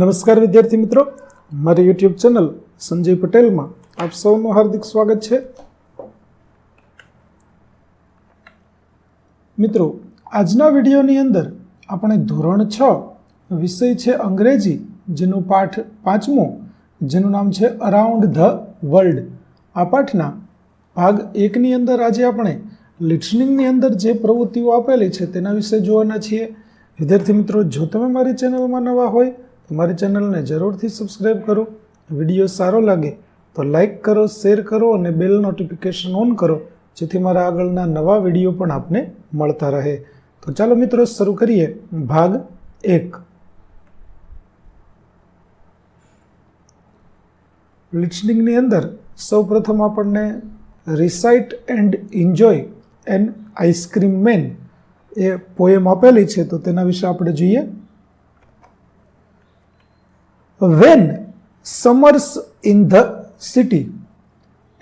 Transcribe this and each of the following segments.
નમસ્કાર વિદ્યાર્થી મિત્રો. મારી યુટ્યુબ ચેનલ સંજય પટેલમાં આપ સૌનું હાર્દિક સ્વાગત છે. મિત્રો, આજના વિડીયોની અંદર આપણે ધોરણ છ વિષય છે અંગ્રેજી, જેનું પાઠ પાંચમો, જેનું નામ છે અરાઉન્ડ ધ વર્લ્ડ આ પાઠના ભાગ એકની અંદર આજે આપણે લિસનિંગની અંદર જે પ્રવૃત્તિઓ આપેલી છે તેના વિશે જોવાના છીએ. વિદ્યાર્થી મિત્રો, જો તમે મારી ચેનલમાં નવા હોય તો મારી ચેનલને જરૂરથી સબસ્ક્રાઈબ કરો. વીડિયો સારો લાગે તો લાઈક કરો શેર કરો અને બેલ નોટિફિકેશન ઓન કરો, જેથી મારા આગળના નવા વીડિયો પણ આપને મળતા રહે. તો ચાલો મિત્રો, શરૂ કરીએ. ભાગ એક. લિસનિંગની અંદર સૌપ્રથમ આપણને recite and enjoy an ice cream man A poem આપેલી છે, તો તેના વિશે આપણે જોઈએ. When summers in the city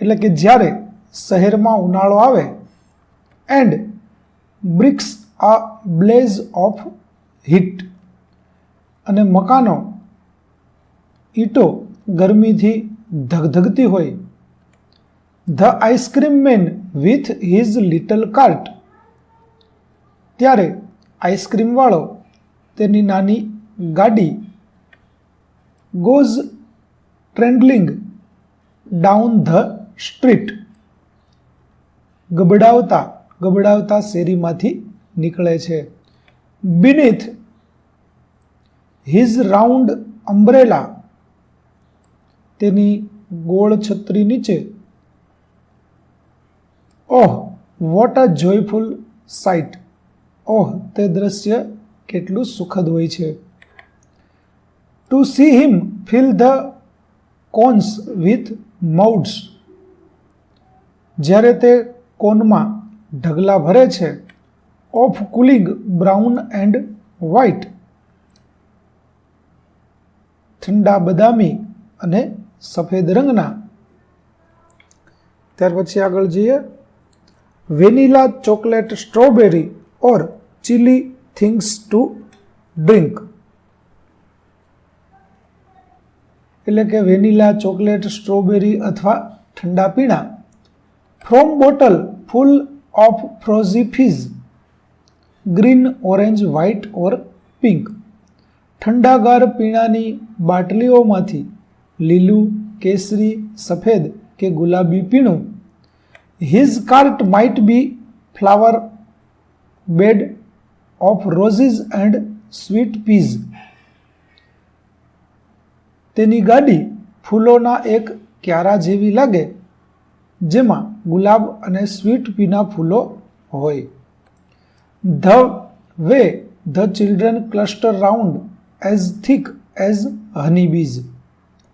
એટલે કે જ્યારે શહેરમાં ઉનાળો આવે and bricks are blaze of heat અને મકાનો ઈંટો ગરમીથી ધગધગતી હોય. The ice cream man with his little cart ત્યારે આઈસ્ક્રીમવાળો તેની નાની ગાડી goes trundling down the street ગબડાવતા ગબડાવતા શેરીમાંથી નીકળે છે. બિનિથ હિઝ રાઉન્ડ અમ્બ્રેલા તેની ગોળ છત્રી નીચે. Oh what a joyful sight oh, તે દ્રશ્ય કેટલું સુખદ હોય છે. To see him fill the cones with mounds જ્યારે તે કોનમાં ઢગલા ભરે છે of cooling brown and white ઠંડા બદામી અને સફેદ રંગના. ત્યાર પછી આગળ જઈએ. Vanilla chocolate strawberry or chilly things to drink એટલે કે વેનીલા, ચોકલેટ, સ્ટ્રોબેરી અથવા ઠંડા પીણા. From bottle full of frosty fizz green, orange, white or pink. ઠંડાગાર પીણાની બાટલીઓમાંથી લીલું, કેસરી, સફેદ કે ગુલાબી પીણું. His cart might be flower bed of roses and sweet peas તેની ગાડી ફૂલોના એક ક્યારા જેવી લાગે, જેમાં ગુલાબ અને સ્વીટ પીના ફૂલો હોય. The way the children cluster round as thick as honey bees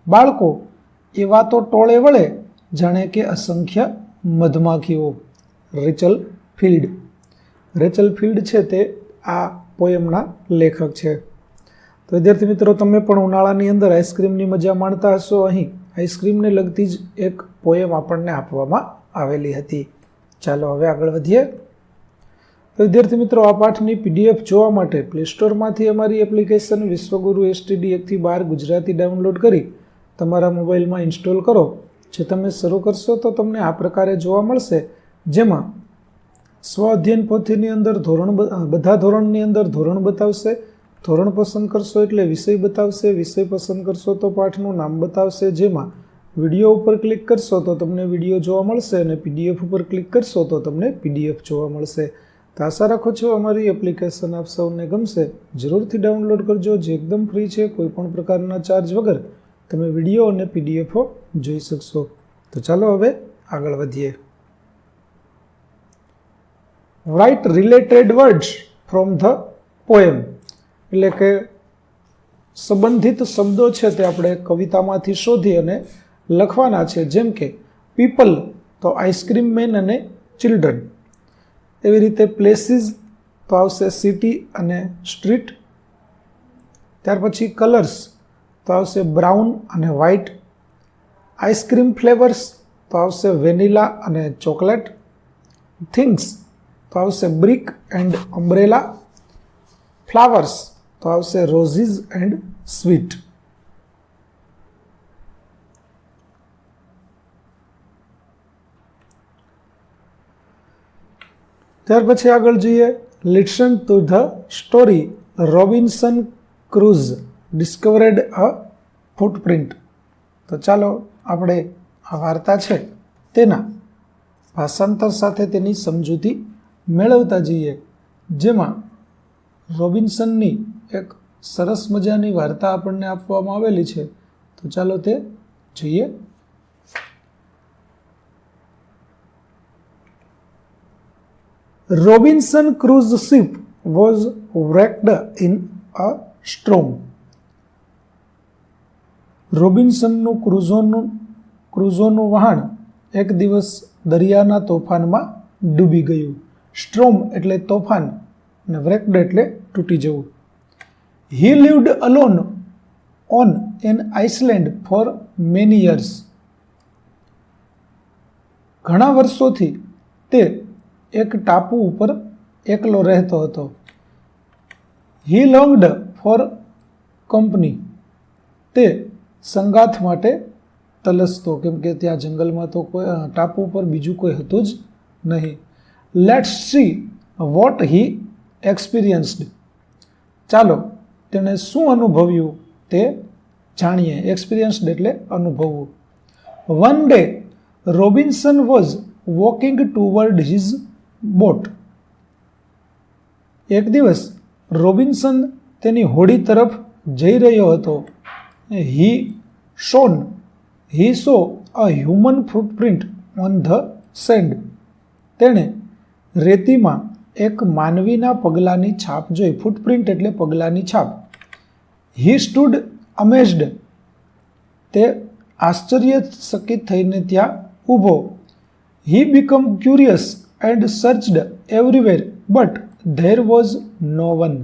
બાળકો એવા તો ટોળે વળે જાણે કે અસંખ્ય મધમાખીઓ. Rachel Field. રેચલ ફિલ્ડ છે તે આ પોયમના લેખક છે. તો વિદ્યાર્થી મિત્રો, તમે પણ ઉનાળાની અંદર આઈસ્ક્રીમની મજા માણતા હશો. અહીં આઈસ્ક્રીમને લગતી જ એક પોએમ આપણને આપવામાં આવેલી હતી. ચાલો હવે આગળ વધીએ. તો વિદ્યાર્થી મિત્રો, આ પાઠની પીડીએફ જોવા માટે પ્લે સ્ટોરમાંથી અમારી એપ્લિકેશન વિશ્વગુરુ એસટીડી એકથી બાર ગુજરાતી ડાઉનલોડ કરી તમારા મોબાઈલમાં ઇન્સ્ટોલ કરો. જે તમે શરૂ કરશો તો તમને આ પ્રકારે જોવા મળશે. જેમાં સ્વ અધ્યયન પોથીની અંદર ધોરણ બધા ધોરણની અંદર ધોરણ બતાવશે. ધોરણ પસંદ કરશો એટલે વિષય બતાવશે, વિષય પસંદ કરશો તો પાઠનું નામ બતાવશે, જેમાં વીડિયો ઉપર ક્લિક કરશો તો તમને વીડિયો જોવા મળશે અને પીડીએફ ઉપર ક્લિક કરશો તો તમને પીડીએફ જોવા મળશે. તો આશા રાખો છો અમારી એપ્લિકેશન આપ સૌને ગમશે. જરૂરથી ડાઉનલોડ કરજો, જે એકદમ ફ્રી છે કોઈ પણ પ્રકારના ચાર્જ વગર તમે વીડિયો અને પીડીએફો જોઈ શકશો. તો ચાલો હવે આગળ વધીએ. Write related words from the poem એટલે કે સંબંધિત શબ્દો છે તે આપણે કવિતામાંથી શોધી અને લખવાના છે. જેમ કે, પીપલ, તો આઈસ્ક્રીમ મેન અને ચિલ્ડ્રન. એવી રીતે પ્લેસીસ, તો આવશે સિટી અને સ્ટ્રીટ. ત્યાર પછી કલર્સ, તો આવશે બ્રાઉન અને વ્હાઇટ. આઈસ્ક્રીમ ફ્લેવર્સ, તો આવશે વેનીલા અને ચોકલેટ. થિંગ્સ, તો આવશે બ્રિક એન્ડ અમ્બ્રેલા. ફ્લાવર્સ તો આવશે રોઝીઝ એન્ડ સ્વીટ ત્યાર પછી આગળ જોઈએ listen to the story Robinson Crusoe discovered a footprint તો ચાલો આપણે આ વાર્તા છે તેના ભાષાંતર સાથે તેની સમજૂતી મેળવતા જઈએ જેમાં રોબિન્સનની એક સરસ મજાની વાર્તા આપણને આપવામાં આવેલી છે. તો ચાલો તે જોઈએ. Robinson Crusoe ship was wrecked in a storm. રોબિન્સનનું ક્રુઝોનું ક્રુઝોનું વહાણ એક દિવસ દરિયાના તોફાનમાં ડૂબી ગયું. સ્ટ્રોમ એટલે તોફાન અને વ્રેક્ડ એટલે તૂટી જવું. He lived alone on an island for many years ઘણા વર્ષોથી તે એક ટાપુ ઉપર એકલો રહેતો હતો. હી લોંગડ ફોર કંપની તે સંગાથ માટે તલસતો, કેમ કે ત્યાં જંગલમાં તો કોઈ ટાપુ ઉપર બીજું કોઈ હતું જ નહીં. Let's see what he experienced ચાલો તેણે શું અનુભવ્યું તે જાણીએ. એક્સપિરિયન્સ્ડ એટલે અનુભવવું. One day Robinson was walking toward his boat એક દિવસ રોબિન્સન તેની હોડી તરફ જઈ રહ્યો હતો. He shown he saw a human footprint on the sand તેણે રેતીમાં એક માનવીના પગલાંની છાપ જોઈ ફૂટપ્રિન્ટ એટલે પગલાંની છાપ. હી સ્ટુડ અમેઝડ તે આશ્ચર્યચકિત થઈને ત્યાં ઊભો. He became curious and searched everywhere but there was no one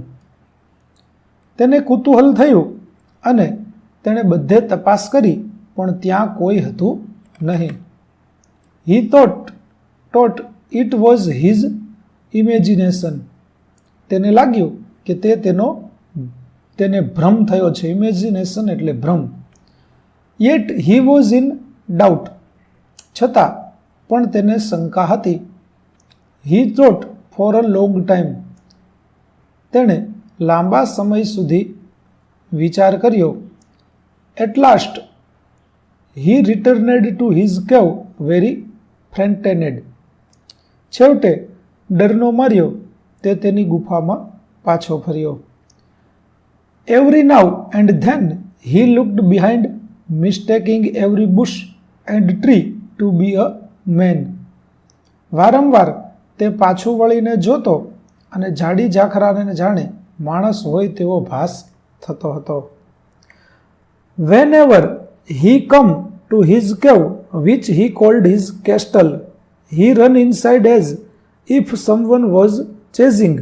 તેને કુતૂહલ થયું અને તેણે બધે તપાસ કરી, પણ ત્યાં કોઈ હતું નહીં. He thought thought it was his imagination. તેને લાગ્યું કે તે તેનો, તેને ભ્રમ થયો છે. ઇમેજિનેશન એટલે ભ્રમ. Yet he was in doubt છતાં પણ તેને શંકા હતી. He thought for a long time તેણે લાંબા સમય સુધી વિચાર કર્યો. At last he returned to his cave very frightened છેવટે ડરનો માર્યો તે તેની ગુફામાં પાછો ફર્યો. Every now and then he looked behind mistaking every bush and tree to be a man વારંવાર તે પાછું વળીને જોતો અને જાડી ઝાખરાને જાણે માણસ હોય તેવો ભાસ થતો હતો. Whenever he come to his cave which he called his castle he ran inside as if someone was chasing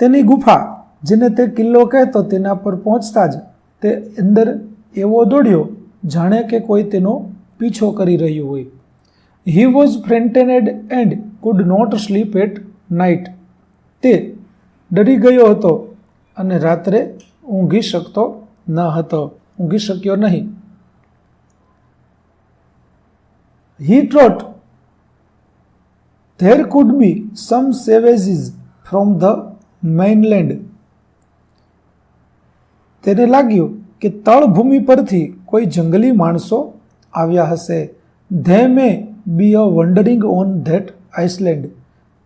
તેની ગુફા, જેને તે કિલ્લો કહેતો તેના પર પહોંચતા જ તે અંદર એવો દોડ્યો, જાણે કે કોઈ તેનો પીછો કરી રહ્યું હોય. He was frightened and could not sleep at night તે ડરી ગયો હતો અને રાત્રે ઊંઘી શકતો ન હતો, ઊંઘી શક્યો નહીં. He Trott there could be some savages from the mainland તેને લાગ્યું કે તળભૂમિ પરથી કોઈ જંગલી માણસો આવ્યા હશે. They may be a wandering on that island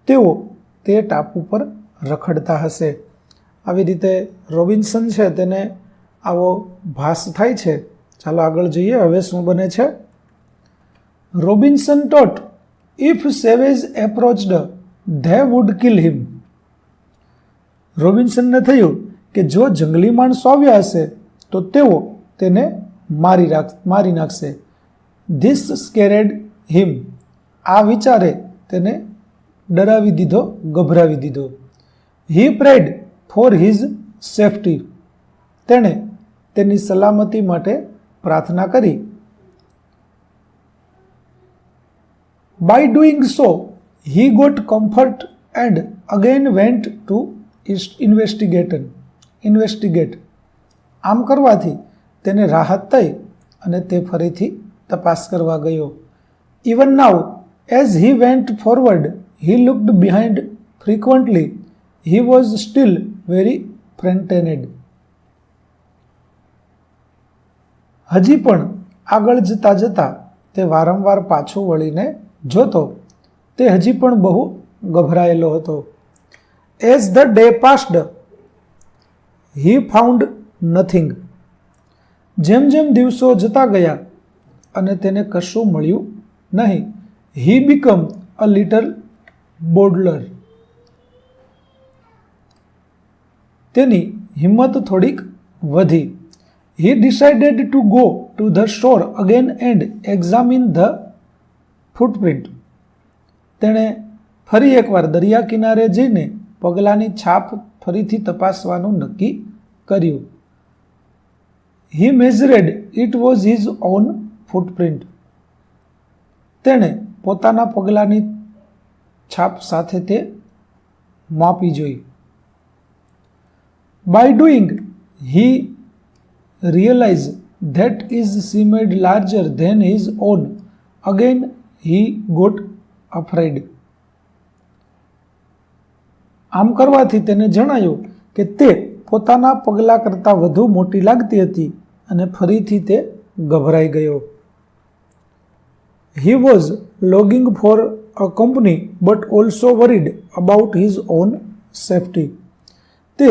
તેઓ તે ટાપુ પર રખડતા હશે. આવી રીતે રોબિન્સન છે તેને આવો ભાસ થાય છે. ચાલો આગળ જઈએ, હવે શું બને છે? Robinson thought if savage approached they would kill him રોબિન્સનને થયું કે જો જંગલી માણસો આવ્યા હશે, તો તેઓ તેને મારી રાખ, મારી નાખશે. ધીસ સ્કેરેડ હિમ આ વિચારે તેને ડરાવી દીધો, ગભરાવી દીધો. He prayed for his safety તેણે તેની સલામતી માટે પ્રાર્થના કરી. By doing so, he got comfort and again went to investigate. Investigate આમ કરવાથી તેને રાહત થઈ અને તે ફરીથી તપાસ કરવા ગયો. Even now as he went forward he looked behind frequently he was still very frightened હજી પણ આગળ જતા જતા તે વારંવાર પાછું વળીને જોતો તે હજી પણ બહુ ગભરાયેલો હતો. As the day passed he found nothing જેમ જેમ દિવસો જતા ગયા અને તેને કશું મળ્યું નહીં હી બીકમ અ લિટલ બોડલર તેની હિંમત થોડીક વધી. He decided to go to the shore again and examine the footprint. તેણે ફરી એકવાર દરિયા કિનારે જઈને પગલાંની છાપ ફરીથી તપાસવાનું નક્કી કર્યું. He measured it was his own footprint તેણે પોતાના પગલાંની છાપ સાથે તે માપી જોઈ. By doing he realise that is seemed larger than his own again he got afraid આમ કરવાથી તેને જણાયું કે તે પોતાના પગલાં કરતાં વધુ મોટી લાગતી હતી અને ફરીથી તે ગભરાઈ ગયો. He was longing for a company but also worried about his own safety તે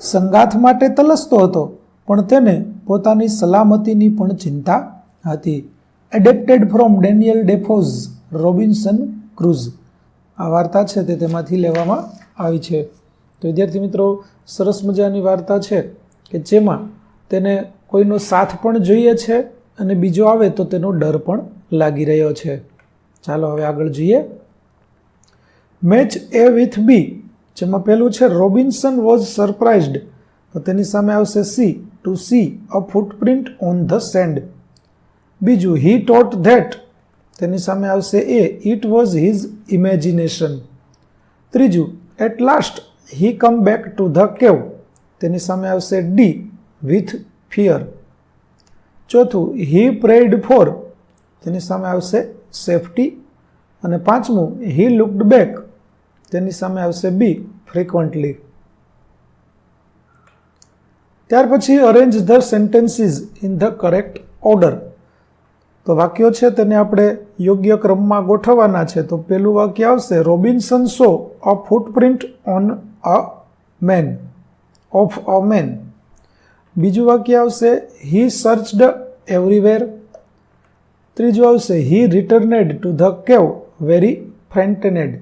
સંગાથ માટે તલસતો હતો, પણ તેને પોતાની સલામતીની પણ ચિંતા હતી. Adapted from Daniel Defoe's Robinson Crusoe આ વાર્તા છે તે તેમાંથી લેવામાં આવી છે. તો વિદ્યાર્થી મિત્રો, સરસ મજાની વાર્તા છે કે જેમાં તેને કોઈનો સાથ પણ જોઈએ છે અને બીજો આવે તો તેનો ડર પણ લાગી રહ્યો છે. ચાલો હવે આગળ જોઈએ. મેચ એ વિથ બી જેમાં પહેલું છે રોબિન્સન વોઝ સરપ્રાઇઝડ તો તેની સામે આવશે C to see a footprint on the sand બીજું હી ટોટ ધેટ તેની સામે આવશે A. It was his imagination ત્રીજું at last he came back to the cave તેની સામે આવશે ડી વિથ ફિયર ચોથું હી પ્રેડ ફોર તેની સામે આવશે સેફટી અને પાંચમું હી લુકડ બેક તેની સામે આવશે બી ફ્રિકવન્ટલી ત્યાર પછી arrange the sentences in the correct order તો વાક્યો છે તેને આપણે યોગ્ય ક્રમમાં ગોઠવવાના છે. તો પહેલું વાક્ય આવશે, Robinson saw a footprint on a man, of a man. બીજું વાક્ય આવશે, હી સર્ચડ એવરીવેર. ત્રીજું આવશે, he returned to the cave, very frightened.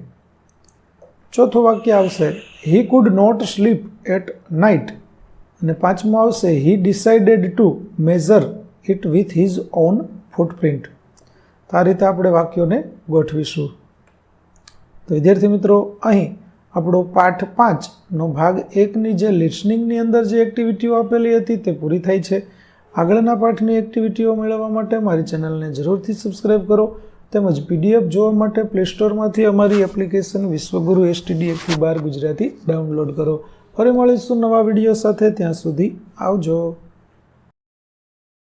ચોથું વાક્ય આવશે, he could not sleep at night. અને પાંચમું આવશે, he decided to measure it with his own footprint તો આ રીતે આપણે વાક્યોને ગોઠવીશું. તો વિદ્યાર્થી મિત્રો, અહીં આપણો પાઠ પાંચનો ભાગ એકની જે લિસનિંગની અંદર જે એક્ટિવિટીઓ આપેલી હતી તે પૂરી થઈ છે. આગળના પાઠની એક્ટિવિટીઓ મેળવવા માટે મારી ચેનલને જરૂરથી સબસ્ક્રાઈબ કરો તેમજ પીડીએફ જોવા માટે પ્લે સ્ટોરમાંથી અમારી એપ્લિકેશન વિશ્વગુરુ એસટીડી બાર ગુજરાતી ડાઉનલોડ કરો. ફરી મળીશું નવા વીડિયો સાથે, ત્યાં સુધી આવજો.